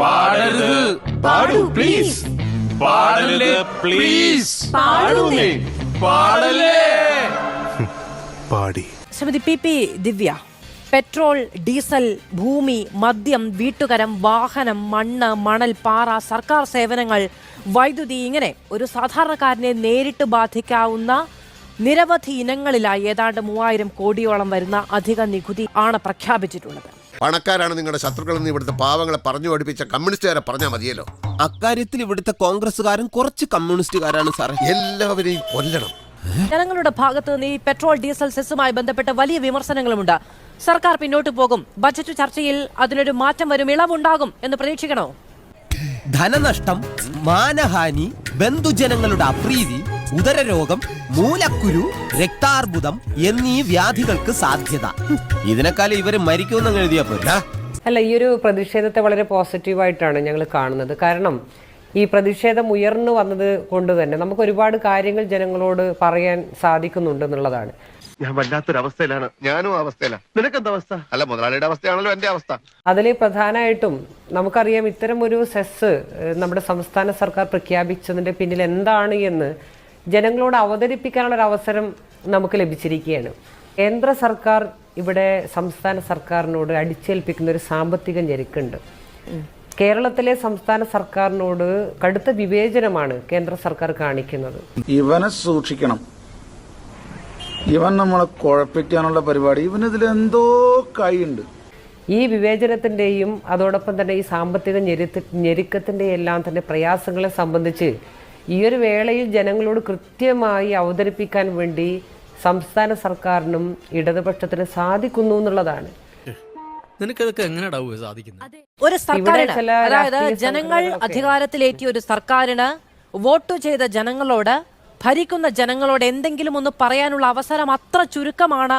പാടരുത്. പാടൂ പ്ലീസ് പാടല്ലേ പ്ലീസ് പാടൂന്നേ. പാടല്ലേ. പാടി. Shrimati P P Divya petrol diesel ഭൂമി മദ്യം വീട്ടുകരം വാഹനം മണ്ണ് മണൽ പാറ സർക്കാർ സേവനങ്ങൾ വൈദ്യുതി ഇങ്ങനെ ഒരു സാധാരണക്കാരനെ നേരിട്ട് ബാധിക്കാവുന്ന നിരവധി ഇനങ്ങളിലായി ഏതാണ്ട് മൂവായിരം കോടിയോളം വരുന്ന അധിക നികുതി ആണ് പ്രഖ്യാപിച്ചിട്ടുള്ളത്. പണക്കാരാണ് നിങ്ങളുടെ ശത്രുക്കളെന്ന് ഇവിടുത്തെ പാവങ്ങളെ പറഞ്ഞു പഠിപ്പിച്ച കമ്മ്യൂണിസ്റ്റുകാരെ പറഞ്ഞാൽ മതിയല്ലോ. അക്കാര്യത്തിൽ ഇവിടുത്തെ കോൺഗ്രസ്സുകാരും കുറച്ച് കമ്മ്യൂണിസ്റ്റുകാരാണ് സാറേ. എല്ലാവരെയും കൊല്ലണം. ജനങ്ങളുടെ ഭാഗത്ത് നിന്ന് ഈ പെട്രോൾ ഡീസൽ സെസ്സുമായി ബന്ധപ്പെട്ട വലിയ വിമർശനങ്ങളുമുണ്ട്. സർക്കാർ പിന്നോട്ട് പോകും. ബജറ്റ് ചർച്ചയിൽ അതിനൊരു മാറ്റം വരും ഇളവുണ്ടാകും എന്ന് പ്രതീക്ഷിക്കണോ? ധനനഷ്ടം മാനഹാനി ബന്ധുജനങ്ങളുടെ അപ്രീതി ഉദരരോഗം മൂലക്കുരു രക്താർബുദം എന്നീ വ്യാധികൾക്ക് സാധ്യത. ഇതിനേക്കാളും ഇവർ മരിക്കുമെന്ന് എഴുതിയാ പോരാ. അല്ല ഈ ഒരു പ്രതിഷേധത്തെ വളരെ പോസിറ്റീവായിട്ടാണ് ഞങ്ങൾ കാണുന്നത്. കാരണം ഈ പ്രതിഷേധം ഉയർന്നു വന്നത് കൊണ്ട് തന്നെ നമുക്ക് ഒരുപാട് കാര്യങ്ങൾ ജനങ്ങളോട് പറയാൻ സാധിക്കുന്നുണ്ട് എന്നുള്ളതാണ്. ഞാൻ വല്ലാത്തൊരവസ്ഥയിലാണ്. ഞാനും അവസ്ഥയിലാണ് നിനക്കെന്താ അവസ്ഥ? അല്ല മുതലാളിയുടെ അവസ്ഥയാണല്ലോ എന്റെ അവസ്ഥ. അതിൽ പ്രധാനമായിട്ടും നമുക്കറിയാം ഇത്തരം ഒരു സെസ് നമ്മുടെ സംസ്ഥാന സർക്കാർ പ്രഖ്യാപിച്ചതിന്റെ പിന്നിൽ എന്താണ് എന്ന് ജനങ്ങളോട് അവതരിപ്പിക്കാനുള്ള ഒരു അവസരം നമുക്ക് ലഭിച്ചിരിക്കുകയാണ്. കേന്ദ്ര സർക്കാർ ഇവിടെ സംസ്ഥാന സർക്കാരിനോട് അടിച്ചേൽപ്പിക്കുന്ന ഒരു സാമ്പത്തിക ഞെരുക്കുണ്ട്. കേരളത്തിലെ സംസ്ഥാന സർക്കാരിനോട് കടുത്ത വിവേചനമാണ് കേന്ദ്ര സർക്കാർ കാണിക്കുന്നത്. ഇവനെ സൂക്ഷിക്കണം. ഇവൻ നമ്മളെ കുഴപ്പിക്കാനുള്ള പരിപാടി. ഇവനിതിൽ എന്തോ കൈയുണ്ട്. ഈ വിവേചനത്തിന്റെയും അതോടൊപ്പം തന്നെ ഈ സാമ്പത്തിക ഞെരുത്ത് ഞെരുക്കത്തിന്റെയും എല്ലാം തന്നെ പ്രയാസങ്ങളെ സംബന്ധിച്ച് ഈ ഒരു വേളയിൽ ജനങ്ങളോട് കൃത്യമായി അവതരിപ്പിക്കാൻ വേണ്ടി സംസ്ഥാന സർക്കാരിനും ഇടതുപക്ഷത്തിന് സാധിക്കുന്നു എന്നുള്ളതാണ്. നിനക്കതൊക്കെ എങ്ങനെയാടാവുക സാധിക്കുന്നത് ഒരു സർക്കാരിന് അതായത് ജനങ്ങൾ അധികാരത്തിലേറ്റിയ ഒരു സർക്കാരിന് വോട്ട് ചെയ്ത ജനങ്ങളോട് ഭരിക്കുന്ന ജനങ്ങളോട് എന്തെങ്കിലും ഒന്ന് പറയാനുള്ള അവസരം അത്ര ചുരുക്കമാണ്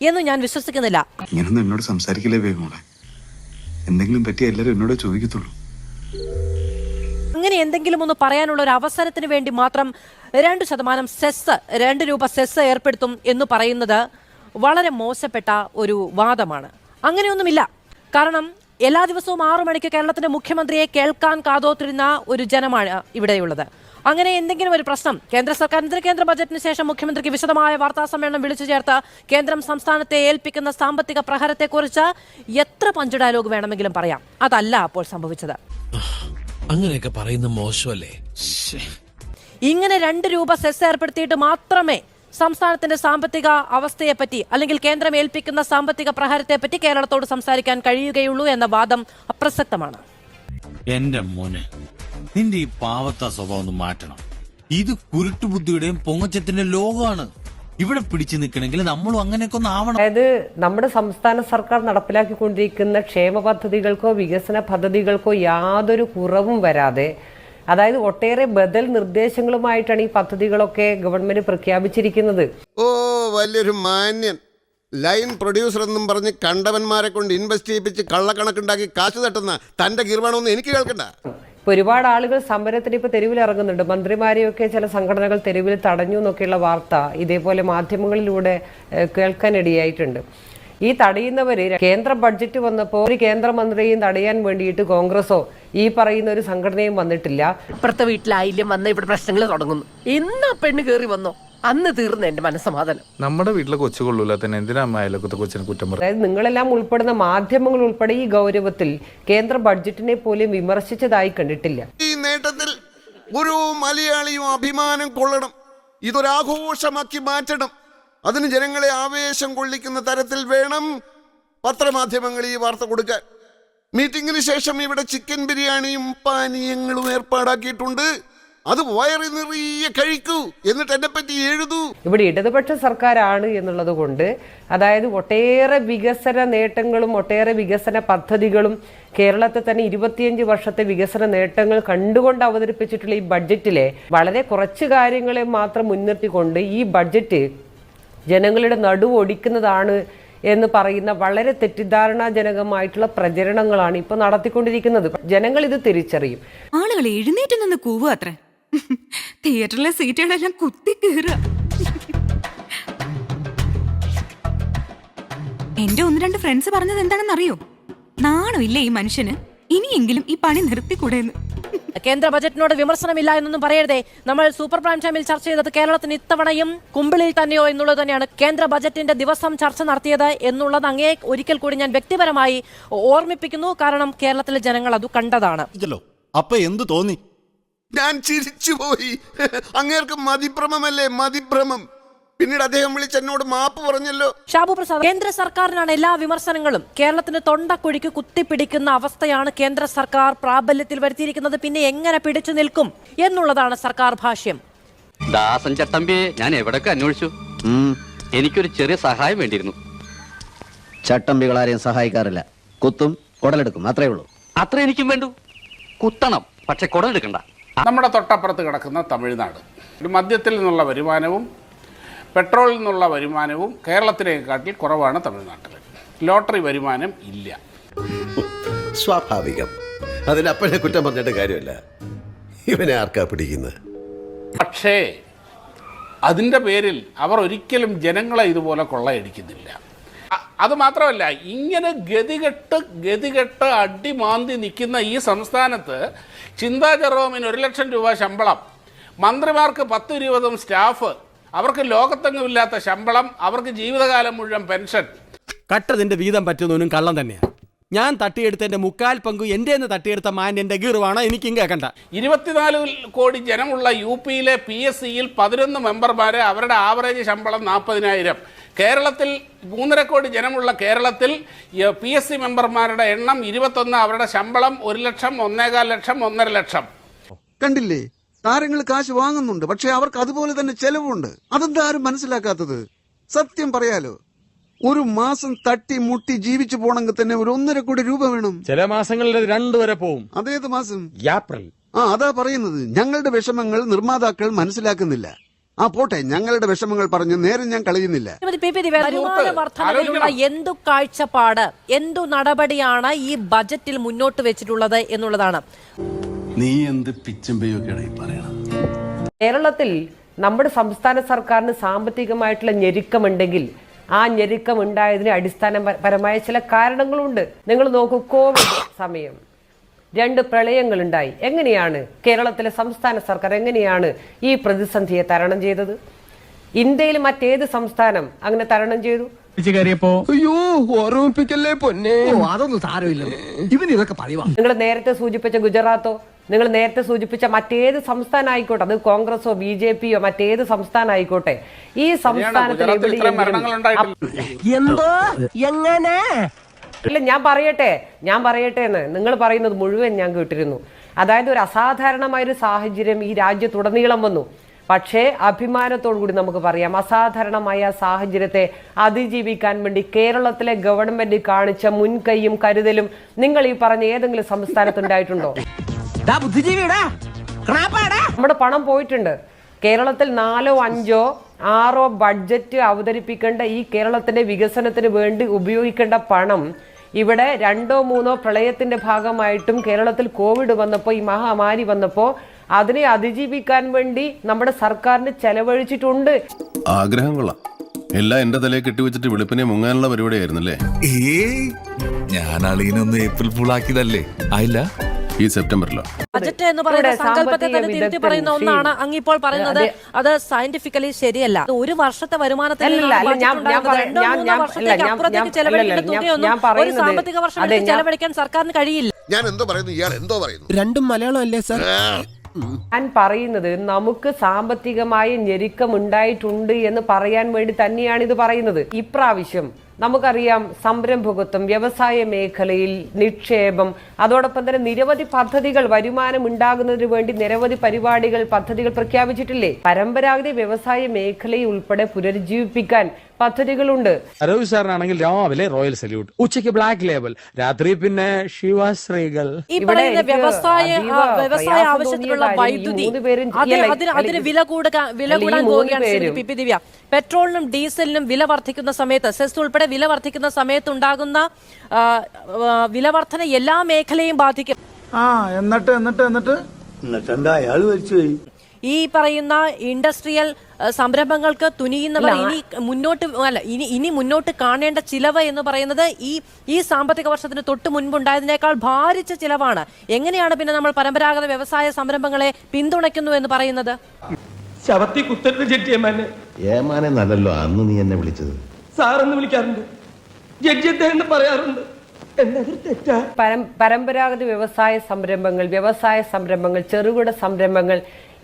എന്ന് ഞാൻ വിശ്വസിക്കുന്നില്ല. ഇങ്ങനൊന്നും എന്നോട് സംസാരിക്കില്ലേ എന്തെങ്കിലും പറ്റിയ എല്ലാവരും എന്നോട് ചോദിക്കത്തുള്ളൂ. അങ്ങനെ എന്തെങ്കിലും ഒന്ന് പറയാനുള്ള ഒരു അവസരത്തിന് വേണ്ടി മാത്രം രണ്ട് ശതമാനം സെസ് രണ്ട് രൂപ സെസ് ഏർപ്പെടുത്തും എന്ന് പറയുന്നത് വളരെ മോശപ്പെട്ട ഒരു വാദമാണ്. അങ്ങനെയൊന്നുമില്ല. കാരണം എല്ലാ ദിവസവും ആറു മണിക്ക് കേരളത്തിന്റെ മുഖ്യമന്ത്രിയെ കേൾക്കാൻ കാതോത്തിരുന്ന ഒരു ജനമാണ് ഇവിടെയുള്ളത്. അങ്ങനെ എന്തെങ്കിലും ഒരു പ്രശ്നം കേന്ദ്ര സർക്കാരിന്റെ കേന്ദ്ര ബജറ്റിന് ശേഷം മുഖ്യമന്ത്രിക്ക് വിശദമായ വാർത്താ സമ്മേളനം വിളിച്ചു ചേർത്ത് കേന്ദ്രം സംസ്ഥാനത്തെ ഏൽപ്പിക്കുന്ന സാമ്പത്തിക പ്രഹരത്തെക്കുറിച്ച് എത്ര പഞ്ച് ഡയലോഗ് വേണമെങ്കിലും പറയാം. അതല്ല അപ്പോൾ സംഭവിച്ചത്. അങ്ങനെയൊക്കെ പറയുന്ന മോശമല്ലേ? ഇങ്ങനെ രണ്ട് രൂപ സെസ് ഏർപ്പെടുത്തിയിട്ട് മാത്രമേ സംസ്ഥാനത്തിന്റെ സാമ്പത്തിക അവസ്ഥയെ പറ്റി അല്ലെങ്കിൽ കേന്ദ്രം ഏൽപ്പിക്കുന്ന സാമ്പത്തിക പ്രഹാരത്തെപ്പറ്റി കേരളത്തോട് സംസാരിക്കാൻ കഴിയുകയുള്ളൂ എന്ന വാദം അപ്രസക്തമാണ്. എന്റെ മോനെ നിന്റെ ഈ പാവത്ത സ്വഭാവം ഒന്ന് മാറ്റണം. ഇത് കുരുട്ടുബുദ്ധിയുടെയും പൊങ്ങച്ചത്തിന്റെ ലോകമാണ്. ഇവിടെ പിടിച്ചു നിൽക്കണമെങ്കിൽ നമ്മളും അങ്ങനെയൊക്കെ ഒന്ന് ആവണം. അതായത് നമ്മുടെ സംസ്ഥാന സർക്കാർ നടപ്പിലാക്കിക്കൊണ്ടിരിക്കുന്ന ക്ഷേമ പദ്ധതികൾക്കോ വികസന പദ്ധതികൾക്കോ യാതൊരു കുറവും വരാതെ അതായത് ഒട്ടേറെ ബദൽ നിർദ്ദേശങ്ങളുമായിട്ടാണ് ഈ പദ്ധതികളൊക്കെ ഗവൺമെന്റ് പ്രഖ്യാപിച്ചിരിക്കുന്നത്. ഓ വലിയൊരു മാന്യൻ. ലൈൻ പ്രൊഡ്യൂസർ എന്നും പറഞ്ഞ് കണ്ടവന്മാരെ കൊണ്ട് ഇൻവെസ്റ്റ് ചെയ്യിപ്പിച്ച് കള്ളക്കണക്കുണ്ടാക്കി കാശ് തട്ടുന്ന തന്റെ കീർവാണമൊന്നും എനിക്ക് കേൾക്കണ്ട. ഇപ്പൊ ഒരുപാട് ആളുകൾ സമരത്തിന് ഇപ്പൊ തെരുവിൽ ഇറങ്ങുന്നുണ്ട്. മന്ത്രിമാരെയൊക്കെ ചില സംഘടനകൾ തെരുവിൽ തടഞ്ഞു എന്നൊക്കെയുള്ള വാർത്ത ഇതേപോലെ മാധ്യമങ്ങളിലൂടെ കേൾക്കാനിടയായിട്ടുണ്ട്. ഈ തടയുന്നവര് കേന്ദ്ര ബഡ്ജറ്റ് വന്നപ്പോൾ ഒരു കേന്ദ്രമന്ത്രിയും തടയാൻ വേണ്ടിയിട്ട് കോൺഗ്രസോ ഈ പറയുന്ന ഒരു സംഘടനയും വന്നിട്ടില്ല. ഇപ്പുറത്തെ വീട്ടിലായില്യം വന്ന ഇവിടെ പ്രശ്നങ്ങൾ തുടങ്ങുന്നു. എന്നാ പെണ്ണ് കേറി വന്നോ? അന്ന് തീർന്ന എന്റെ മനസ്സമാധാനം. നമ്മുടെ വീട്ടിലെ കൊച്ചു കൊള്ളൂല തന്നെ. എന്തിനാ അയലക്കത്തെ കൊച്ചിനെ കുറ്റം പറയുന്നത് അതായത് നിങ്ങളെല്ലാം ഉൾപ്പെടുന്ന മാധ്യമങ്ങൾ ഉൾപ്പെടെ ഈ ഗൗരവത്തിൽ കേന്ദ്ര ബഡ്ജറ്റിനെ പോലും വിമർശിച്ചതായി കണ്ടിട്ടില്ല. ഈ നേട്ടത്തിൽ ഒരു മലയാളിയും അഭിമാനം കൊള്ളണം. ഇതൊരാഘോഷമാക്കി മാറ്റണം. അതിന് ജനങ്ങളെ ആവേശം കൊള്ളിക്കുന്ന തരത്തിൽ വേണം പത്രമാധ്യമങ്ങൾ ഈ വാർത്ത കൊടുക്കാൻ. മീറ്റിംഗിന് ശേഷം ഇവിടെ ചിക്കൻ ബിരിയാണിയും പാനീയങ്ങളും ഏർപ്പാടാക്കിയിട്ടുണ്ട്. അത് വയറി നിറയെ കഴിക്കൂ എന്നിട്ട് എന്നെ പറ്റി എഴുതൂ. ഇവിടെ ഇടതുപക്ഷ സർക്കാരാണ് എന്നുള്ളത് കൊണ്ട് അതായത് ഒട്ടേറെ വികസന നേട്ടങ്ങളും ഒട്ടേറെ വികസന പദ്ധതികളും കേരളത്തെ തന്നെ ഇരുപത്തിയഞ്ച് വർഷത്തെ വികസന നേട്ടങ്ങൾ കണ്ടുകൊണ്ട് അവതരിപ്പിച്ചിട്ടുള്ള ഈ ബഡ്ജറ്റിലെ വളരെ കുറച്ച് കാര്യങ്ങളെ മാത്രം മുൻനിർത്തിക്കൊണ്ട് ഈ ബഡ്ജറ്റ് ജനങ്ങളുടെ നടുവൊടിക്കുന്നതാണ് എന്ന് പറയുന്ന വളരെ തെറ്റിദ്ധാരണാജനകമായിട്ടുള്ള പ്രചരണങ്ങളാണ് ഇപ്പോൾ നടത്തിക്കൊണ്ടിരിക്കുന്നത്. ജനങ്ങൾ ഇത് തിരിച്ചറിയും. ആളുകൾ എഴുന്നേറ്റ് നിന്ന് കൂവുക അത്ര. തിയേറ്ററിലെ സീറ്റുകളെല്ലാം കുത്തി കീറുക. എന്റെ ഒന്ന് രണ്ട് ഫ്രണ്ട്സ് പറഞ്ഞത് എന്താണെന്ന് അറിയോ നാണോ ഇല്ലേ ഈ മനുഷ്യന്? ഇനിയെങ്കിലും ഈ പണി നിർത്തിക്കൂടെന്ന്. കേന്ദ്ര ബജറ്റിനോട് വിമർശനമില്ല എന്നൊന്നും പറയരുതേ. നമ്മൾ സൂപ്പർ പ്രൈം ടൈമിൽ ചർച്ച ചെയ്തത് കേരളത്തിന് ഇത്തവണയും കുമ്പിളിൽ തന്നെയോ എന്നുള്ളത് തന്നെയാണ് കേന്ദ്ര ബജറ്റിന്റെ ദിവസം ചർച്ച നടത്തിയത് എന്നുള്ളത് അങ്ങേ ഒരിക്കൽ കൂടി ഞാൻ വ്യക്തിപരമായി ഓർമ്മിപ്പിക്കുന്നു. കാരണം കേരളത്തിലെ ജനങ്ങൾ അത് കണ്ടതാണ്. അപ്പൊ എന്ത് തോന്നി? ഞാൻ ചിരിച്ചുപോയി. അങ്ങേർക്ക് മതിഭ്രമമല്ലേ മതിഭ്രമം. പിന്നീട് അദ്ദേഹം വിളിച്ച് എന്നോട് മാപ്പ് പറഞ്ഞല്ലോ. ഷാബു പ്രസാദ് കേന്ദ്ര സർക്കാരിനാണ് എല്ലാ വിമർശനങ്ങളും. കേരളത്തിന് തൊണ്ടക്കുഴിക്ക് കുത്തിപ്പിടിക്കുന്ന അവസ്ഥയാണ് കേന്ദ്ര സർക്കാർ പ്രാബല്യത്തിൽ വരുത്തിയിരിക്കുന്നത്. പിന്നെ എങ്ങനെ പിടിച്ചു നിൽക്കും എന്നുള്ളതാണ് സർക്കാർ ഭാഷ്യം. ദാസൻ ചട്ടമ്പിയെ ഞാൻ എവിടൊക്കെ അന്വേഷിച്ചു? എനിക്കൊരു ചെറിയ സഹായം വേണ്ടിയിരുന്നു. ചട്ടമ്പികളാരെയും സഹായിക്കാറില്ല. കുത്തും കുടലെടുക്കും അത്രേ ഉള്ളൂ. അത്ര എനിക്കും വേണ്ടു. കുത്തണം പക്ഷെ കുടലെടുക്കണ്ട. നമ്മുടെ തൊട്ടപ്പുറത്ത് കിടക്കുന്ന തമിഴ്നാട്. ഒരു മദ്യത്തിൽ നിന്നുള്ള വരുമാനവും പെട്രോളിൽ നിന്നുള്ള വരുമാനവും കേരളത്തിനേക്കാട്ടിൽ കുറവാണ് തമിഴ്നാട്ടിൽ ലോട്ടറി വരുമാനം ഇല്ല. സ്വാഭാവികം. അതിനപ്പഴേ കുറ്റം പറഞ്ഞിട്ട് കാര്യമില്ല. ഇവനെ ആർക്കാ പിടിക്കുന്നത് പക്ഷേ അതിന്റെ പേരിൽ അവർ ഒരിക്കലും ജനങ്ങളെ ഇതുപോലെ കൊള്ളയടിക്കുന്നില്ല. അത് മാത്രമല്ല ഇങ്ങനെ ഗതികെട്ട് ഗതികെട്ട് അടിമാന്തി നിൽക്കുന്ന ഈ സംസ്ഥാനത്ത് ചിന്താ ജെറോമിന് ഒരു ലക്ഷം രൂപ ശമ്പളം. മന്ത്രിമാർക്ക് പത്ത് ഇരുപതും സ്റ്റാഫ്. അവർക്ക് ലോകത്തെങ്ങുമില്ലാത്ത ശമ്പളം അവർക്ക് ജീവിതകാലം മുഴുവൻ പെൻഷൻ. കട്ടതിന്റെ വീതം പറ്റുന്നവനും കള്ളം തന്നെയാ. ഞാൻ തട്ടിയെടുത്തതിന്റെ മുക്കാൽ പങ്കു എന്റെ തട്ടിയെടുത്ത മാന്യന്റെ ഗീറുവാണ് എനിക്കും കേൾക്കണ്ട ഇരുപത്തിനാല് കോടി ജനമുള്ള യു പിയിലെ പി എസ് സിയിൽ പതിനൊന്ന് മെമ്പർമാരെ അവരുടെ ആവറേജ് ശമ്പളം നാൽപ്പതിനായിരം കേരളത്തിൽ മൂന്നര കോടി ജനമുള്ള കേരളത്തിൽ പി എസ് സി മെമ്പർമാരുടെ എണ്ണം ഇരുപത്തൊന്ന് അവരുടെ ശമ്പളം ഒരു ലക്ഷം ഒന്നേകാൽ ലക്ഷം ഒന്നര ലക്ഷം. കണ്ടില്ലേ? താരങ്ങൾ കാശ് വാങ്ങുന്നുണ്ട് പക്ഷെ അവർക്ക് അതുപോലെ തന്നെ ചെലവുണ്ട്. അതെന്താ ആരും മനസ്സിലാക്കാത്തത്? സത്യം പറയാലോ. ഒരു മാസം തട്ടി മുട്ടി ജീവിച്ചു പോണെങ്കിൽ തന്നെ ഒരു ഒന്നര കോടി രൂപ വേണം. ചില മാസങ്ങളിൽ രണ്ടു വരെ പോവും. അതേത് മാസം? ഏപ്രിൽ ആ അതാ പറയുന്നത്. ഞങ്ങളുടെ വിഷമങ്ങൾ നിർമ്മാതാക്കൾ മനസ്സിലാക്കുന്നില്ല. ആ പോട്ടെ ഞങ്ങളുടെ വിഷമങ്ങൾ പറഞ്ഞു നേരം ഞാൻ കളയുന്നില്ല. വർധനവിലുള്ള എന്തു കാഴ്ചപ്പാട് എന്തു നടപടിയാണ് ഈ ബജറ്റിൽ മുന്നോട്ട് വെച്ചിട്ടുള്ളത് എന്നുള്ളതാണ്. നീ എന്ത് കേരളത്തിൽ നമ്മുടെ സംസ്ഥാന സർക്കാരിന് സാമ്പത്തികമായിട്ടുള്ള ഞെരുക്കമുണ്ടെങ്കിൽ ആ ഞെരുക്കം ഉണ്ടായതിന് അടിസ്ഥാനപരമായ ചില കാരണങ്ങളുണ്ട്. നിങ്ങൾ നോക്കൂ കോവിഡ് സമയം. രണ്ട് പ്രളയങ്ങളുണ്ടായി. എങ്ങനെയാണ് കേരളത്തിലെ സംസ്ഥാന സർക്കാർ എങ്ങനെയാണ് ഈ പ്രതിസന്ധിയെ തരണം ചെയ്തത്? ഇന്ത്യയിൽ മറ്റേത് സംസ്ഥാനം അങ്ങനെ തരണം ചെയ്തു? അയ്യോ ഓർമ്മിപ്പിക്കല്ലേ പൊന്നെ. അതൊന്നും സാരമില്ല ഇവൻ ഇതൊക്കെ നിങ്ങൾ നേരത്തെ സൂചിപ്പിച്ച ഗുജറാത്തോ നിങ്ങൾ നേരത്തെ സൂചിപ്പിച്ച മറ്റേത് സംസ്ഥാനം ആയിക്കോട്ടെ അത് കോൺഗ്രസോ ബി ജെ പിയോ മറ്റേത് സംസ്ഥാനം ആയിക്കോട്ടെ ഈ സംസ്ഥാനത്തിൽ എവിടെയെങ്കിലും എന്തോ? എങ്ങനെ? ഇല്ല ഞാൻ പറയട്ടെ ഞാൻ പറയട്ടെ എന്ന്. നിങ്ങൾ പറയുന്നത് മുഴുവൻ ഞാൻ കേട്ടിരുന്നു. അതായത് ഒരു അസാധാരണമായൊരു സാഹചര്യം ഈ രാജ്യത്തുടനീളം വന്നു. പക്ഷേ അഭിമാനത്തോടു കൂടി നമുക്ക് പറയാം അസാധാരണമായ സാഹചര്യത്തെ അതിജീവിക്കാൻ വേണ്ടി കേരളത്തിലെ ഗവൺമെന്റ് കാണിച്ച മുൻകൈയും കരുതലും നിങ്ങൾ ഈ പറഞ്ഞ ഏതെങ്കിലും സംസ്ഥാനത്തുണ്ടായിട്ടുണ്ടോ നമ്മുടെ പണം പോയിട്ടുണ്ട്. കേരളത്തിൽ നാലോ അഞ്ചോ ആറോ ബഡ്ജറ്റ് അവതരിപ്പിക്കേണ്ട ഈ കേരളത്തിന്റെ വികസനത്തിന് വേണ്ടി ഉപയോഗിക്കേണ്ട പണം ഇവിടെ രണ്ടോ മൂന്നോ പ്രളയത്തിന്റെ ഭാഗമായിട്ടും കേരളത്തിൽ കോവിഡ് വന്നപ്പോൾ ഈ മഹാമാരി വന്നപ്പോൾ അതിനെ അതിജീവിക്കാൻ വേണ്ടി നമ്മുടെ സർക്കാരിന് ചെലവഴിച്ചിട്ടുണ്ട്. ആഗ്രഹം കൊള്ളാം എല്ലാം എന്റെ തലയെ കെട്ടിവെച്ചിട്ട് വെളുപ്പിനെ മുങ്ങാനുള്ള പരിപാടിയായിരുന്നല്ലേ? ഞാൻ അളീനൊന്ന് ഏപ്രിൽ ഫുൾ ആക്കിയതല്ലേ? ആയില്ല? ഈ സെപ്റ്റംബറിലോ. ബജറ്റ് എന്ന് പറയുന്നത് സങ്കല്പത്തെ തന്നെ തിരുത്തി പറയുന്ന ഒന്നാണ് ഒന്നാണ് അങ്ങിപ്പോൾ പറയുന്നത്. അത്. സയന്റിഫിക്കലി ശരിയല്ല. ഒരു വർഷത്തെ വരുമാനത്തിൽ വർഷത്തേക്ക് അപ്പുറത്തേക്ക് തുകയൊന്നും ഒരു സാമ്പത്തിക വർഷം ചെലവഴിക്കാൻ സർക്കാരിന് കഴിയില്ല ഞാൻ എന്തോ പറയുന്നു ഇയാൾ എന്തോ പറയുന്നു രണ്ടും മലയാളം അല്ലേ സാർ ഞാൻ പറയുന്നത് നമുക്ക് സാമ്പത്തികമായ ഞെരുക്കം ഉണ്ടായിട്ടുണ്ട് എന്ന് പറയാൻ വേണ്ടി തന്നെയാണ് ഇത് പറയുന്നത്. ഇപ്രാവശ്യം നമുക്കറിയാം സംരംഭകത്വം വ്യവസായ മേഖലയിൽ നിക്ഷേപം അതോടൊപ്പം തന്നെ നിരവധി പദ്ധതികൾ വരുമാനം ഉണ്ടാകുന്നതിന് വേണ്ടി നിരവധി പരിപാടികൾ പദ്ധതികൾ പ്രഖ്യാപിച്ചിട്ടില്ലേ? പരമ്പരാഗത വ്യവസായ മേഖലയിൽ ഉൾപ്പെടെ പുനരുജ്ജീവിപ്പിക്കാൻ പദ്ധതികളുണ്ട്. രവി സാറിനാണെങ്കിൽ രാവിലെ റോയൽ സല്യൂട്ട് ഉച്ചയ്ക്ക് ബ്ലാക്ക് ലേബൽ രാത്രി പിന്നെ ശിവാശ്രീകൾ. വ്യവസായ വ്യവസായ ആവശ്യത്തിനുള്ള വൈദ്യുതി അതിന് വില കൂടുക വില കൂടാൻ പോവുകയാണ് പെട്രോളിനും ഡീസലിനും വില വർദ്ധിക്കുന്ന സമയത്ത് സെസ് ഉൾപ്പെടെ വില വർദ്ധിക്കുന്ന സമയത്ത് ഉണ്ടാകുന്ന ആ, ആ, വില വർധന എല്ലാ മേഖലയും ബാധിക്കും. ആ എന്നിട്ട് എന്നിട്ട് എന്നിട്ട്? എന്നിട്ട് എന്താ അയാൾ ഈ പറയുന്ന ഇൻഡസ്ട്രിയൽ സംരംഭങ്ങൾക്ക് തുനിയുന്നവർ ഇനി മുന്നോട്ട് അല്ല ഇനി ഇനി മുന്നോട്ട് കാണേണ്ട ചിലവ് എന്ന് പറയുന്നത് ഈ ഈ സാമ്പത്തിക വർഷത്തിന് തൊട്ട് മുൻപുണ്ടായതിനേക്കാൾ ഭാരിച്ച ചിലവാണ്. എങ്ങനെയാണ് പിന്നെ നമ്മൾ പരമ്പരാഗത വ്യവസായ സംരംഭങ്ങളെ പിന്തുണയ്ക്കുന്നു എന്ന് പറയുന്നത്? ശവത്തി കുത്തരുത് ഏമാനെ നല്ലല്ലോ അന്ന് നീ എന്നെ വിളിച്ചത്. സാറെന്ന് വിളിക്കാറുണ്ട്. ജഡ്ജി എന്ന് പറയാറുണ്ട്. പരമ്പരാഗത വ്യവസായ സംരംഭങ്ങൾ വ്യവസായ സംരംഭങ്ങൾ ചെറുകിട സംരംഭങ്ങൾ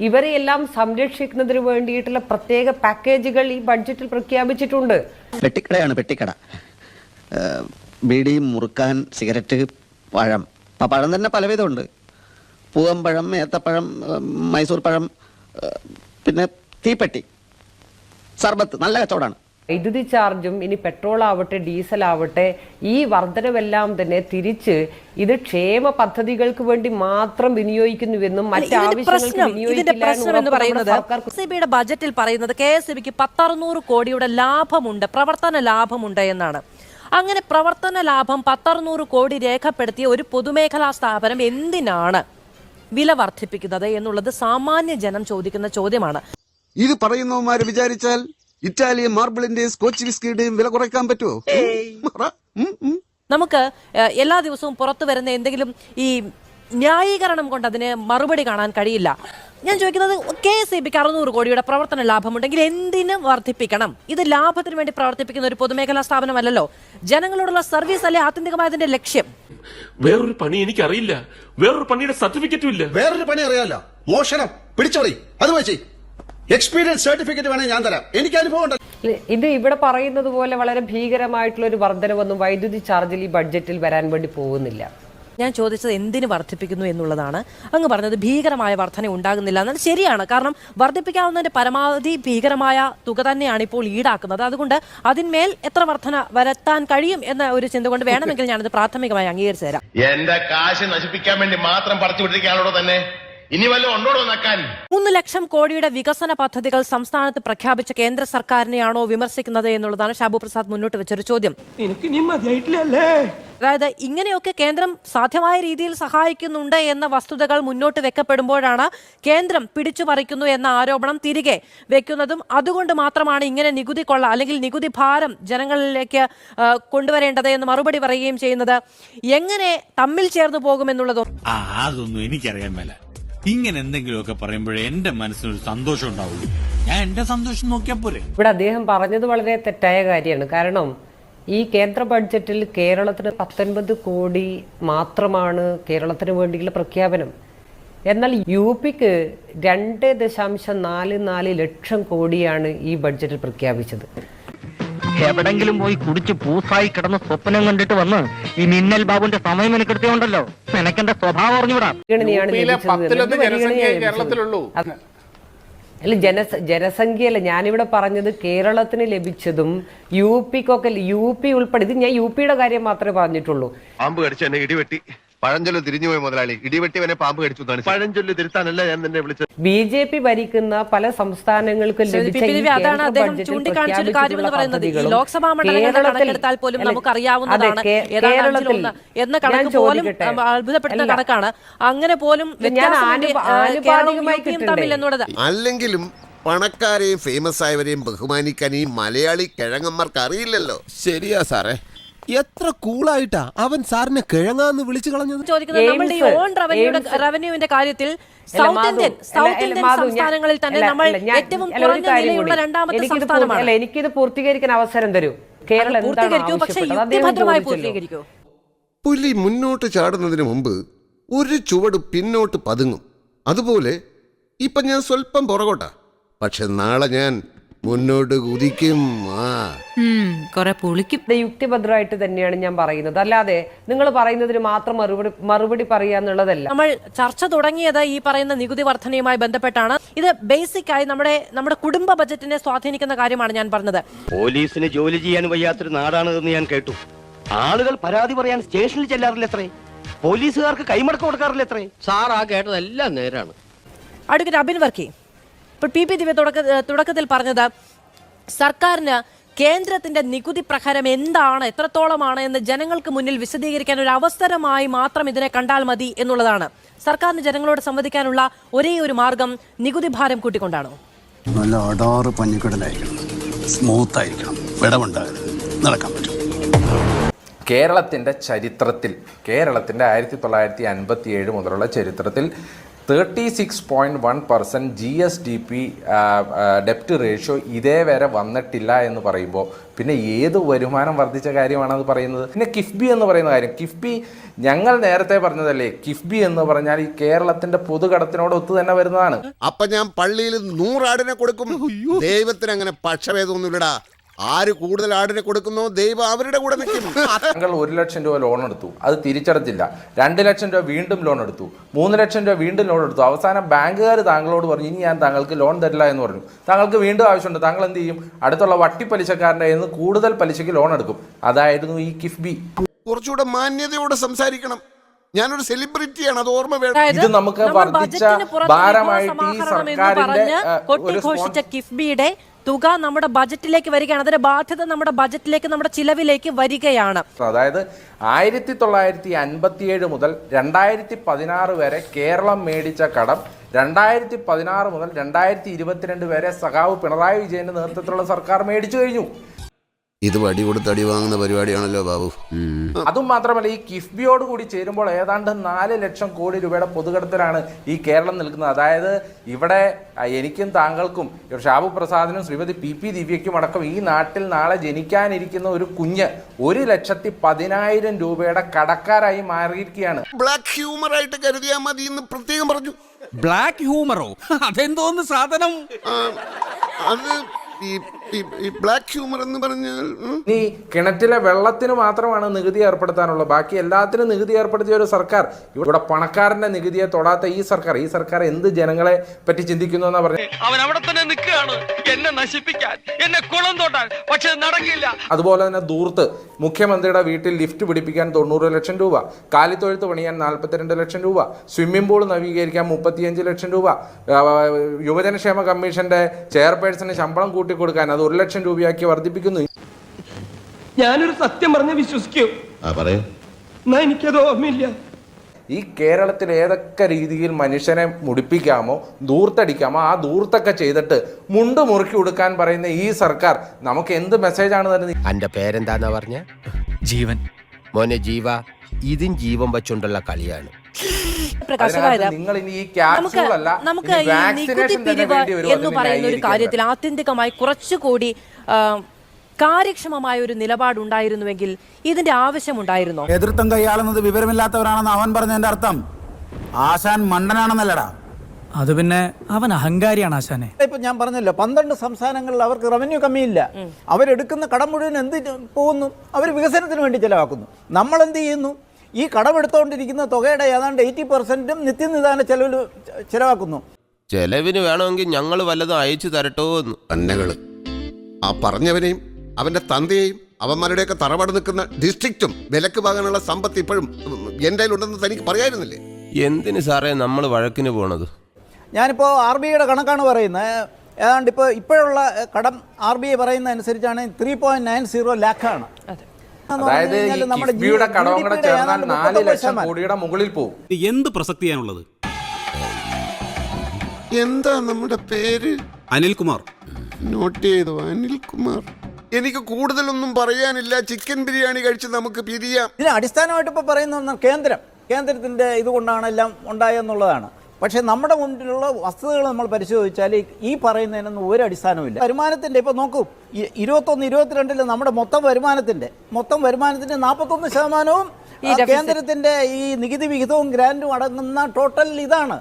ഇവരെയെല്ലാം സംരക്ഷിക്കുന്നതിന് വേണ്ടിയിട്ടുള്ള പ്രത്യേക പാക്കേജുകൾ ഈ ബഡ്ജറ്റിൽ പ്രഖ്യാപിച്ചിട്ടുണ്ട്. പെട്ടിക്കടയാണ് പെട്ടിക്കട ബീഡി മുറുക്കാൻ സിഗരറ്റ് പഴം. പഴം തന്നെ പലവിധമുണ്ട്. പൂവമ്പഴം ഏത്തപ്പഴം മൈസൂർ പഴം പിന്നെ തീപ്പെട്ടി. സർബത്ത് നല്ല കച്ചവടമാണ്. വൈദ്യുതി ചാർജും ഇനി പെട്രോൾ ആവട്ടെ ഡീസൽ ആവട്ടെ ഈ വർധനവെല്ലാം തന്നെ തിരിച്ച് ഇത് ക്ഷേമ പദ്ധതികൾക്ക് വേണ്ടി മാത്രം വിനിയോഗിക്കുന്നുവെന്നും മറ്റാവശ്യങ്ങൾക്ക് ബജറ്റിൽ പറയുന്നത് കെ എസ് ബിക്ക് പത്തറുന്നൂറ് കോടിയുടെ ലാഭമുണ്ട് പ്രവർത്തന ലാഭമുണ്ട് എന്നാണ്. അങ്ങനെ പ്രവർത്തന ലാഭം പത്തറുന്നൂറ് കോടി രേഖപ്പെടുത്തിയ ഒരു പൊതുമേഖലാ സ്ഥാപനം എന്തിനാണ് വില വർദ്ധിപ്പിക്കുന്നത് എന്നുള്ളത് സാമാന്യ ജനം ചോദിക്കുന്ന ചോദ്യമാണ്. ഇത് പറയുന്നവന്മാര് വിചാരിച്ചാൽ ഇറ്റാലിയൻ മാർബിളിന്റെയും സ്കോച്ച് വിസ്കിയുടെയും വില കുറയ്ക്കാൻ പറ്റുമോ. നമുക്ക് എല്ലാ ദിവസവും പുറത്തു വരുന്ന എന്തെങ്കിലും ഈ ന്യായീകരണം കൊണ്ട് അതിന് മറുപടി കാണാൻ കഴിയില്ല. ഞാൻ ചോദിക്കുന്നത് കെ എസ് ഇ ബിക്ക് അറുന്നൂറ് കോടിയുടെ പ്രവർത്തന ലാഭമുണ്ടെങ്കിൽ എന്തിനും വർദ്ധിപ്പിക്കണം. ഇത് ലാഭത്തിന് വേണ്ടി പ്രവർത്തിപ്പിക്കുന്ന ഒരു പൊതുമേഖലാ സ്ഥാപനമല്ലല്ലോ. ജനങ്ങളോടുള്ള സർവീസ് അല്ലേ ആത്യന്തികമായതിന്റെ ലക്ഷ്യം? വേറൊരു പണി എനിക്ക് എനിക്കറിയില്ല. വേറൊരു പണിയുടെ സർട്ടിഫിക്കറ്റും ഇല്ല. വേറൊരു പണി അറിയാലോ മോഷണം. പിടിച്ചറി അത് വെച്ച് എക്സ്പീരിയൻസ് സർട്ടിഫിക്കറ്റ് വേണേ ഞാൻ തരാം. എനിക്ക് അനുഭവം ഉണ്ട് ഇത് ഇവിടെ പറയുന്നത് പോലെ വളരെ ഭീകരമായിട്ടുള്ള ഒരു വർധനവൊന്നും വൈദ്യുതി ചാർജിൽ ഈ ബഡ്ജറ്റിൽ വരാൻ വേണ്ടി പോകുന്നില്ല. ഞാൻ ചോദിച്ചത് എന്തിന് വർദ്ധിപ്പിക്കുന്നു എന്നുള്ളതാണ്. അങ്ങ് പറഞ്ഞത് ഭീകരമായ വർധന ഉണ്ടാകുന്നില്ല എന്നാൽ ശരിയാണ്. കാരണം വർദ്ധിപ്പിക്കാവുന്നതിന്റെ പരമാവധി ഭീകരമായ തുക തന്നെയാണ് ഇപ്പോൾ ഈടാക്കുന്നത്. അതുകൊണ്ട് അതിന്മേൽ എത്ര വർധന വരത്താൻ കഴിയും എന്ന ഒരു ചിന്ത കൊണ്ട് വേണമെങ്കിൽ ഞാനത് പ്രാഥമികമായി അംഗീകരിച്ചു തരാം. എന്റെ കാശ് നശിപ്പിക്കാൻ വേണ്ടി മാത്രം പറിച്ചു വിട്ടിരിക്കാണോ തന്നെ ഇനി വല്ലതും ഉണ്ടോടോ നക്കാൻ? മൂന്ന് ലക്ഷം കോടിയുടെ വികസന പദ്ധതികൾ സംസ്ഥാനത്ത് പ്രഖ്യാപിച്ച കേന്ദ്ര സർക്കാരിനെയാണോ വിമർശിക്കുന്നത് എന്നുള്ളതാണ് ഷാബു പ്രസാദ് മുന്നോട്ട് വെച്ചൊരു ചോദ്യം. അതായത് ഇങ്ങനെയൊക്കെ കേന്ദ്രം സാധ്യമായ രീതിയിൽ സഹായിക്കുന്നുണ്ട് എന്ന വസ്തുതകൾ മുന്നോട്ട് വെക്കപ്പെടുമ്പോഴാണ് കേന്ദ്രം പിടിച്ചു പറിക്കുന്നു എന്ന ആരോപണം തിരികെ വെക്കുന്നതും അതുകൊണ്ട് മാത്രമാണ് ഇങ്ങനെ നികുതി കൊള്ള അല്ലെങ്കിൽ നികുതി ഭാരം ജനങ്ങളിലേക്ക് കൊണ്ടുവരേണ്ടത് എന്ന് മറുപടി പറയുകയും ചെയ്യുന്നത്. എങ്ങനെ തമ്മിൽ ചേർന്നു പോകുമെന്നുള്ളതും അതൊന്നും എനിക്കറിയാൻ മേല. ഇങ്ങനെ എന്തെങ്കിലുമൊക്കെ പറയുമ്പോഴേ എന്റെ മനസ്സിനൊരു സന്തോഷം ഉണ്ടാവുള്ളൂ. ഞാൻ എന്റെ സന്തോഷം നോക്കിയാൽ പോരെ. ഇവിടെ അദ്ദേഹം പറഞ്ഞത് വളരെ തെറ്റായ കാര്യമാണ്. കാരണം ഈ കേന്ദ്ര ബഡ്ജറ്റിൽ കേരളത്തിന് പത്തൊൻപത് കോടി മാത്രമാണ് കേരളത്തിന് വേണ്ടിയുള്ള പ്രഖ്യാപനം. എന്നാൽ യു പിക്ക് രണ്ട് ദശാംശം നാല് നാല് ലക്ഷം കോടിയാണ് ഈ ബഡ്ജറ്റിൽ പ്രഖ്യാപിച്ചത്. എവിടെങ്കിലും പോയി കുടിച്ച് പൂസായി കിടന്ന് സ്വപ്നം കണ്ടിട്ട് വന്ന് ഈ മിന്നൽ ബാബുന്റെ സമയം എനിക്കെടുത്തുണ്ടല്ലോ നിനക്കെന്റെ സ്വഭാവം അറിഞ്ഞുവിടാം അല്ല ജനസ ജനസംഖ്യയല്ല ഞാനിവിടെ പറഞ്ഞത് കേരളത്തിന് ലഭിച്ചതും യു പിക്കൊക്കെ യു പി ഉൾപ്പെടെ. ഇത് ഞാൻ യു പിയുടെ കാര്യം മാത്രമേ പറഞ്ഞിട്ടുള്ളൂ. പാമ്പ് കടിച്ച് എന്നെ ഇടിവെട്ടി. പഴഞ്ചൊല്ല് തിരിഞ്ഞുപോയി മുതലാളി. ഇടിവെട്ടിവനെ പാമ്പ് കടിച്ചു പഴഞ്ചൊല്ല് തിരുത്താനല്ല ഞാൻ നിന്നെ വിളിച്ചത്? ബി ജെ പി ഭരിക്കുന്ന പല സംസ്ഥാനങ്ങൾക്കും. അതാണ് അദ്ദേഹം ചൂണ്ടിക്കാണിച്ച ഒരു കാര്യം എന്ന് പറയുന്നത്. ഈ ലോക്സഭാ മണ്ഡലങ്ങളുടെ കണക്കെടുത്താൽ പോലും നമുക്ക് അറിയാവുന്നതാണ് ഏതാണ്ട് എന്ന കണക്ക് പോലും? അത്ഭുതപ്പെടുന്ന കണക്കാണ്. അങ്ങനെ പോലും? തമ്മിൽ എന്നുള്ളത്. അല്ലെങ്കിലും പണക്കാരെയും ഫേമസ് ആയവരെയും ബഹുമാനിക്കാൻ ഈ മലയാളി കിഴങ്ങന്മാർക്ക് അറിയില്ലല്ലോ. ശരിയാ സാറേ. എത്ര കൂളായിട്ടാ അവൻ സാറിനെ കിഴങ്ങാന്ന് വിളിച്ചു കളഞ്ഞത്? ചോദിക്കുന്നത് നമ്മുടെ ഈ ഓൺ റവന്യൂയുടെ എയിംസ്. റവന്യൂവിന്റെ കാര്യത്തിൽ സൗത്ത് ഇന്ത്യൻ സൗത്ത് ഇന്ത്യൻ സംസ്ഥാനങ്ങളിൽ തന്നെ നമ്മൾ ഏറ്റവും കുറഞ്ഞ നിലയുള്ള രണ്ടാമത്തെ സംസ്ഥാനമാണ്. എനിക്കിത് പൂർത്തീകരിക്കാൻ അവസരം തരൂ. കേരളം പൂർത്തീകരിക്കൂ പക്ഷേ യുക്തിഭദ്രമായി പൂർത്തീകരിക്കൂ. പുലി മുന്നോട്ട് ചാടുന്നതിന് മുമ്പ് ഒരു ചുവട് പിന്നോട്ട് പതുങ്ങും. അതുപോലെ ഇപ്പൊ ഞാൻ സ്വല്പം പുറകോട്ടാ. പക്ഷെ നാളെ ഞാൻ മുന്നോട്ട് കുതിക്കും. ആ. കൊറേ പുളിക്കും. യുക്തിഭദ്രമായിട്ട് തന്നെയാണ് ഞാൻ പറയുന്നത്. അല്ലാതെ നിങ്ങൾ പറയുന്നതിന് മാത്രം മറുപടി മറുപടി പറയുക എന്നുള്ളതല്ല. നമ്മൾ ചർച്ച തുടങ്ങിയത് ഈ പറയുന്ന നികുതി വർധനയുമായി ബന്ധപ്പെട്ടാണ്. ഇത് ബേസിക് ആയി നമ്മുടെ നമ്മുടെ കുടുംബ ബജറ്റിനെ സ്വാധീനിക്കുന്ന കാര്യമാണ് ഞാൻ പറഞ്ഞത്. പോലീസിന് ജോലി ചെയ്യാൻ വയ്യാത്തൊരു എന്ന് ഞാൻ കേട്ടു. ആളുകൾ പരാതി പറയാൻ സ്റ്റേഷനിൽ ചെല്ലാറില്ല എത്രേ പോലീസുകാർക്ക് കൈമടക്കം കൊടുക്കാറില്ല എത്രേ സാർ ആ കേട്ടതെല്ലാം നേരാണ്. അഡ്വക്കേറ്റ് അബിൻ വർക്കി. ഇപ്പോൾ പി. പി. ദിവ്യ തുടക്ക തുടക്കത്തിൽ പറഞ്ഞത് സർക്കാരിന് കേന്ദ്രത്തിന്റെ നികുതി പ്രഹരം എന്താണ്? എത്രത്തോളമാണ് എന്ന് ജനങ്ങൾക്ക് മുന്നിൽ വിശദീകരിക്കാൻ ഒരു അവസരമായി മാത്രം ഇതിനെ കണ്ടാൽ മതി എന്നുള്ളതാണ്. സർക്കാരിന് ജനങ്ങളോട് സംവദിക്കാനുള്ള ഒരേ ഒരു മാർഗം നികുതി ഭാരം കൂട്ടിക്കൊണ്ടാണോ? നല്ല അടാറ് പഞ്ഞിക്കടലായിരിക്കണം. സ്മൂത്ത് ആയിരിക്കണം. വിടവുണ്ടാകരുത്. നടക്കാൻ പറ്റും. കേരളത്തിന്റെ ചരിത്രത്തിൽ കേരളത്തിന്റെ ആയിരത്തി തൊള്ളായിരത്തി അൻപത്തി ഏഴ് മുതലുള്ള ചരിത്രത്തിൽ thirty six point one percent G S D P ഡെപ്റ്റ് ratio ഇതേ വരെ വന്നിട്ടില്ല എന്ന് പറയുമ്പോൾ പിന്നെ ഏത് വരുമാനം വർദ്ധിച്ച കാര്യമാണ് അത് പറയുന്നത്? പിന്നെ കിഫ്ബി എന്ന് പറയുന്ന കാര്യം. കിഫ്ബി ഞങ്ങൾ നേരത്തെ പറഞ്ഞതല്ലേ കിഫ്ബി എന്ന് പറഞ്ഞാൽ ഈ കേരളത്തിന്റെ പൊതുകടത്തിനോട് ഒത്തു തന്നെ വരുന്നതാണ്. അപ്പൊ ഞാൻ പള്ളിയിൽ നൂറാടിനെ കൊടുക്കും. ദൈവത്തിന് അങ്ങനെ പക്ഷഭേദമൊന്നുമില്ലടാ. ആര് കൂടുതൽ ആടിനെ കൊടുക്കുന്നു? ദൈവം അവരുടെ കൂടെ നിൽക്കും താങ്കൾ ഒരു ലക്ഷം രൂപ ലോൺ എടുത്തു. അത് തിരിച്ചടച്ചില്ല. രണ്ട് ലക്ഷം രൂപ വീണ്ടും ലോൺ എടുത്തു. മൂന്ന് ലക്ഷം രൂപ വീണ്ടും ലോൺ എടുത്തു. അവസാനം ബാങ്കുകാർ താങ്കളോട് പറഞ്ഞു ഇനി ഞാൻ താങ്കൾക്ക് ലോൺ തരില്ല എന്ന് പറഞ്ഞു. താങ്കൾക്ക് വീണ്ടും ആവശ്യമുണ്ട്. താങ്കൾ എന്ത് ചെയ്യും? അടുത്തുള്ള വട്ടി പലിശക്കാരന്റെ നിന്ന് കൂടുതൽ പലിശയ്ക്ക് ലോൺ എടുക്കും. അതായിരുന്നു ഈ കിഫ്ബി. കുറച്ചുകൂടെ മാന്യതയോടെ സംസാരിക്കണം. ഞാനൊരു സെലിബ്രിറ്റിയാണ് അത് ഓർമ്മ വേണം ഇത് നമുക്ക് വർദ്ധിച്ച ഭാരമായിട്ട് ഈ സർക്കാരിന്റെ കൊട്ടിഘോഷിച്ച കിഫ്ബിയുടെ തുക നമ്മുടെ ബജറ്റിലേക്ക് വരികയാണ്. അതിന്റെ ബാധ്യത നമ്മുടെ ബജറ്റിലേക്ക് നമ്മുടെ ചിലവിലേക്ക് വരികയാണ്. അതായത് ആയിരത്തി തൊള്ളായിരത്തി അൻപത്തിയേഴ് മുതൽ രണ്ടായിരത്തി പതിനാറ് വരെ കേരളം മേടിച്ച കടം രണ്ടായിരത്തി പതിനാറ് മുതൽ രണ്ടായിരത്തി ഇരുപത്തിരണ്ട് വരെ സഖാവ് പിണറായി വിജയന്റെ നേതൃത്വത്തിലുള്ള സർക്കാർ മേടിച്ചു കഴിഞ്ഞു. ഇത് വടി കൊടുത്ത് അടി വാങ്ങുന്ന പരിപാടിയാണല്ലോ ബാബു. അതും മാത്രമല്ല ഈ കിഫ്ബിയോട് കൂടി ചേരുമ്പോൾ ഏതാണ്ട് നാല് ലക്ഷം കോടി രൂപയുടെ പൊതുകടത്തിലാണ് ഈ കേരളം നിൽക്കുന്നത്. അതായത് ഇവിടെ എനിക്കും താങ്കൾക്കും ഷാബു പ്രസാദിനും ശ്രീമതി പി പി ദിവ്യയ്ക്കും അടക്കം ഈ നാട്ടിൽ നാളെ ജനിക്കാനിരിക്കുന്ന ഒരു കുഞ്ഞ് ഒരു ലക്ഷത്തി പതിനായിരം രൂപയുടെ കടക്കാരായി മാറിയിരിക്കുകയാണ്. ബ്ലാക്ക് ഹ്യൂമർ ആയിട്ട് കരുതിയാൽ മതി എന്ന് പ്രത്യേകം പറഞ്ഞു. ബ്ലാക്ക് ഹ്യൂമറോ അതെന്തോന്ന് സാധനം? അത് ഈ ഈ- ഈ ബ്ലാക്ക് ഹ്യൂമർ എന്ന് പറഞ്ഞാൽ നീ കിണറ്റിലെ വെള്ളത്തിന് മാത്രമാണ് നികുതി ഏർപ്പെടുത്താനുള്ളത് ബാക്കി എല്ലാത്തിനും നികുതി ഏർപ്പെടുത്തിയ ഒരു സർക്കാർ. ഇവിടെ പണക്കാരന്റെ നികുതിയെ തൊടാത്ത ഈ സർക്കാർ. ഈ സർക്കാർ എന്ത് ജനങ്ങളെ പറ്റി ചിന്തിക്കുന്നു എന്നാ പറഞ്ഞു? അവൻ അവിടെ തന്നെ നിൽക്കുകയാണ്. എന്നെ നശിപ്പിക്കാൻ എന്നെ കുളം തോട്ടാൻ. പക്ഷെ നടക്കില്ല. അതുപോലെ തന്നെ ദൂർത്ത് മുഖ്യമന്ത്രിയുടെ വീട്ടിൽ ലിഫ്റ്റ് പിടിപ്പിക്കാൻ തൊണ്ണൂറ് ലക്ഷം രൂപ കാലിത്തൊഴുത്ത് പണിയാൻ നാൽപ്പത്തിരണ്ട് ലക്ഷം രൂപ സ്വിമ്മിംഗ് പൂൾ നവീകരിക്കാൻ മുപ്പത്തിയഞ്ച് ലക്ഷം രൂപ ആ, യുവജനക്ഷേമ കമ്മീഷന്റെ ചെയർപേഴ്സന് ശമ്പളം കൂട്ടിക്കൊടുക്കാൻ അത് ഒരു ലക്ഷം രൂപയാക്കി വർദ്ധിപ്പിക്കുന്നു. ഞാനൊരു സത്യം പറഞ്ഞ് വിശ്വസിക്കൂ. എനിക്കത് ഓർമ്മയില്ല. ഈ കേരളത്തിൽ ഏതൊക്കെ രീതിയിൽ മനുഷ്യനെ മുടിപ്പിക്കാമോ ദൂർത്തടിക്കാമോ ആ ദൂർത്തൊക്കെ ചെയ്തിട്ട് മുണ്ട് മുറുക്കി കൊടുക്കാൻ പറയുന്ന ഈ സർക്കാർ നമുക്ക് എന്ത് മെസ്സേജാണ് തരുന്നത്? എന്റെ പേരെന്താന്നാ പറഞ്ഞ? ജീവൻ. മോനെ ജീവ ഇതും ജീവൻ വെച്ചുകൊണ്ടുള്ള കളിയാണ്. പ്രകാശ് നിങ്ങൾ ഈ നമുക്ക് ഈ നികുതി പിരിവ് വേണ്ടി വരും എന്ന് പറയുന്ന ഒരു കാര്യത്തിൽ ആത്യന്തികമായി കുറച്ചുകൂടി കാര്യക്ഷമമായ ഒരു നിലപാടുണ്ടായിരുന്നുവെങ്കിൽ ഇതിന്റെ ആവശ്യമുണ്ടായിരുന്നോ? എതിർത്തം കൈയാളുന്നത് വിവരമില്ലാത്തവരാണെന്ന് അവൻ പറഞ്ഞതിന്റെ അർത്ഥം. ആശാൻ മണ്ടനാണെന്നല്ലടാ. അത് പിന്നെ അവൻ അഹങ്കാരിയാണ് ആശാനെ. ഇപ്പൊ ഞാൻ പറഞ്ഞല്ലോ പന്ത്രണ്ട് സംസ്ഥാനങ്ങളിൽ അവർക്ക് റവന്യൂ കമ്മിയില്ല. അവരെടുക്കുന്ന കടം മുഴുവൻ എന്ത് പോകുന്നു? അവർ വികസനത്തിന് വേണ്ടി ചെലവാക്കുന്നു. നമ്മൾ എന്ത് ചെയ്യുന്നു? ഈ കടമെടുത്തുകൊണ്ടിരിക്കുന്ന തുകയുടെ ഏതാണ്ട് എയ്റ്റി പെർസെന്റും നിത്യനിദാന ചെലവിൽ ചെലവാക്കുന്നു. ചെലവിന് വേണമെങ്കിൽ ഞങ്ങൾ വല്ലതും അയച്ചു തരട്ടോ എന്ന്. തന്നെകൾ ആ പറഞ്ഞവനെയും അവന്റെ തന്തയെയും അവന്മാരുടെയൊക്കെ തറവാട് നിൽക്കുന്ന ഡിസ്ട്രിക്റ്റും വിലക്ക് വാങ്ങാനുള്ള സമ്പത്ത് ഇപ്പോഴും എന്റെ ഉണ്ടെന്ന് തനിക്ക് പറയായിരുന്നില്ലേ? എന്തിന് സാറേ നമ്മൾ വഴക്കിന് പോണത്? ഞാനിപ്പോൾ ആർ ബി ഐയുടെ കണക്കാണ് പറയുന്നത്. ഏതാണ്ട് ഇപ്പോൾ ഇപ്പോഴുള്ള കടം ആർ ബി ഐ പറയുന്ന അനുസരിച്ചാണ് ത്രീ പോയിന്റ് നയൻ സീറോ ലാഖാണ് അതായത് ഈ കിഫ്ബിയുടെ കടവും കൂടെ ചേർന്നാൽ നാല് ലക്ഷം കോടിയുടെ മുകളിൽ പോകും. എന്ത് പ്രസക്തിയാണുള്ളത്? എന്താ നമ്മുടെ പേര്? അനിൽകുമാർ. നോട്ട് ചെയ്തു അനിൽകുമാർ. എനിക്ക് കൂടുതലൊന്നും പറയാനില്ല. ചിക്കൻ ബിരിയാണി കഴിച്ച് നമുക്ക് പിരിയാം. ഇതിന് അടിസ്ഥാനമായിട്ട് ഇപ്പോൾ പറയുന്ന കേന്ദ്രം. കേന്ദ്രത്തിന്റെ ഇതുകൊണ്ടാണ് എല്ലാം ഉണ്ടായെന്നുള്ളതാണ്. പക്ഷേ നമ്മുടെ മുന്നിലുള്ള വസ്തുതകൾ നമ്മൾ പരിശോധിച്ചാൽ ഈ- പറയുന്നതിനൊന്നും ഒരു അടിസ്ഥാനമില്ല വരുമാനത്തിന്റെ ഇപ്പോൾ നോക്കൂ ഇരുപത്തൊന്ന് ഇരുപത്തിരണ്ടിൽ നമ്മുടെ മൊത്തം വരുമാനത്തിന്റെ? മൊത്തം വരുമാനത്തിന്റെ നാൽപ്പത്തൊന്ന് ശതമാനവും ഈ കേന്ദ്രത്തിന്റെ ഈ നികുതി വിഹിതവും ഗ്രാൻഡും അടങ്ങുന്ന ടോട്ടൽ ഇതാണ്.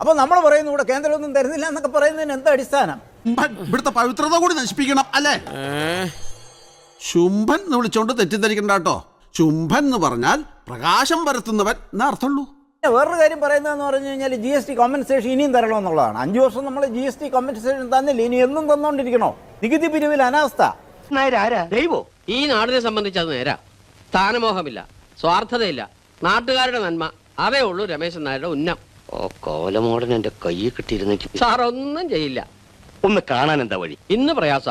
അപ്പോൾ നമ്മൾ പറയുന്നു ഇവിടെ കേന്ദ്രമൊന്നും തരുന്നില്ല എന്നൊക്കെ പറയുന്നതിന് എന്താ അടിസ്ഥാനം? ഇവിടുത്തെ പവിത്രത കൂടി നശിപ്പിക്കണം അല്ലേ? ശുംഭൻ എന്ന് വിളിച്ചോണ്ട് തെറ്റിദ്ധരിക്കണ്ട കേട്ടോ. ശുംഭൻ എന്ന് പറഞ്ഞാൽ പ്രകാശം പരത്തുന്നവൻ എന്നാ അർത്ഥമുള്ളൂ? പിന്നെ വേറൊരു കാര്യം പറയുന്നതെന്ന് പറഞ്ഞു കഴിഞ്ഞാൽ ജി എസ് ടി കോമ്പൻസേഷൻ ഇനിയും തരണമെന്നുള്ളതാണ്. അഞ്ചു വർഷം നമ്മൾ ജി എസ് ടി കോമ്പൻസേഷൻ തന്നില്ല ഇനി എന്നും തന്നുകൊണ്ടിരിക്കണോ നികുതി പിരിവിൽ അനാസ്ഥ. ദൈവോ ഈ നാടിനെ സംബന്ധിച്ച് അത് നേരാ. സ്ഥാനമോഹമില്ല സ്വാർത്ഥതയില്ല. നാട്ടുകാരുടെ നന്മ അതേ ഉള്ളൂ രമേശൻ നായരുടെ ഉന്നം. ഓ കോലമോടൻ എന്റെ കയ്യിൽ കിട്ടിയിരുന്നെങ്കിൽ സാർ ഒന്നും ചെയ്യില്ല. ഒന്ന് കാണാൻ എന്താ വഴി? ഇന്ന് പ്രയാസ.